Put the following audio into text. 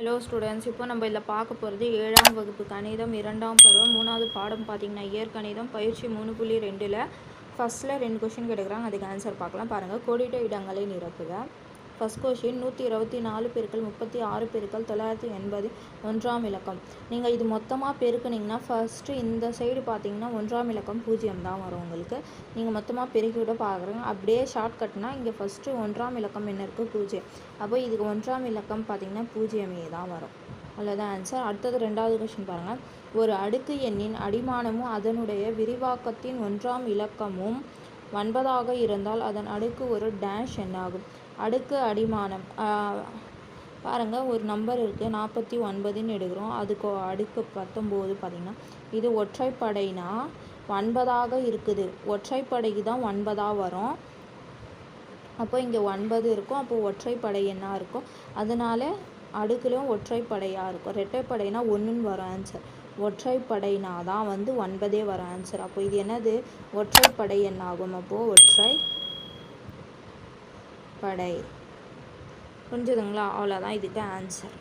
Hello students இப்போ நம்ம இதில் பார்க்க போகிறது ஏழாம் வகுப்பு கணிதம் இரண்டாம் பருவம் மூணாவது பாடம் பார்த்தீங்கன்னா இயற்கணிதம் பயிற்சி மூணு புள்ளி ரெண்டில் ஃபஸ்ட்டில் ரெண்டு கொஷின் கேட்டுக்கிறாங்க. அதுக்கு ஆன்சர் பார்க்கலாம். பாருங்கள் கோடிட்ட இடங்களை நிரப்புக. ஃபஸ்ட் கொஷின் நூற்றி இருபத்தி நாலு பெருக்கள் முப்பத்தி ஆறு பெருக்கள் தொள்ளாயிரத்தி எண்பது ஒன்றாம் இலக்கம். நீங்கள் இது மொத்தமாக பெருக்குனிங்கன்னா ஃபஸ்ட்டு இந்த சைடு பார்த்தீங்கன்னா ஒன்றாம் இலக்கம் பூஜ்ஜியம் தான் வரும் உங்களுக்கு. நீங்கள் மொத்தமாக பெருக்கி விட பார்க்குறீங்க அப்படியே ஷார்ட்கட்னா இங்கே ஃபஸ்ட்டு ஒன்றாம் இலக்கம் என்ன இருக்குது பூஜ்ஜியம் அப்போ இதுக்கு ஒன்றாம் இலக்கம் பார்த்தீங்கன்னா பூஜ்ஜியமே தான் வரும். அவ்வளோதான் ஆன்சர் அடுத்தது ரெண்டாவது கொஷின் பாருங்கள் ஒரு அடுக்கு எண்ணின் அடிமானமும் அதனுடைய விரிவாக்கத்தின் ஒன்றாம் இலக்கமும் ஒன்பதாக இருந்தால் அதன் அடுக்கு ஒரு டேஷ் எண்ணாகும் அடுக்கு அடிமானம். பாருங்கள் ஒரு நம்பர் இருக்குது நாற்பத்தி ஒன்பதுன்னு எடுக்கிறோம். அதுக்கு அடுக்கு பத்தொம்போது பார்த்திங்கன்னா இது ஒற்றைப்படைனா ஒன்பதாக இருக்குது. ஒற்றைப்படைக்கு தான் ஒன்பதாக வரும். அப்போ இங்கே ஒன்பது இருக்கும். அப்போ ஒற்றைப்படை என்ன இருக்கும்? அதனால அடுக்குலையும் ஒற்றைப்படையாக இருக்கும். ரெட்டைப்படைனா ஒன்றுன்னு வரும் ஆன்சர் ஒற்றைப்படைனா தான் வந்து ஒன்பதே வரும் ஆன்சர் அப்போ இது என்னது? ஒற்றைப்படை என்னாகும்? அப்போது ஒற்றை படை புரிஞ்சுதுங்களா? அவ்வளோதான் இதுக்கு ஆன்சர்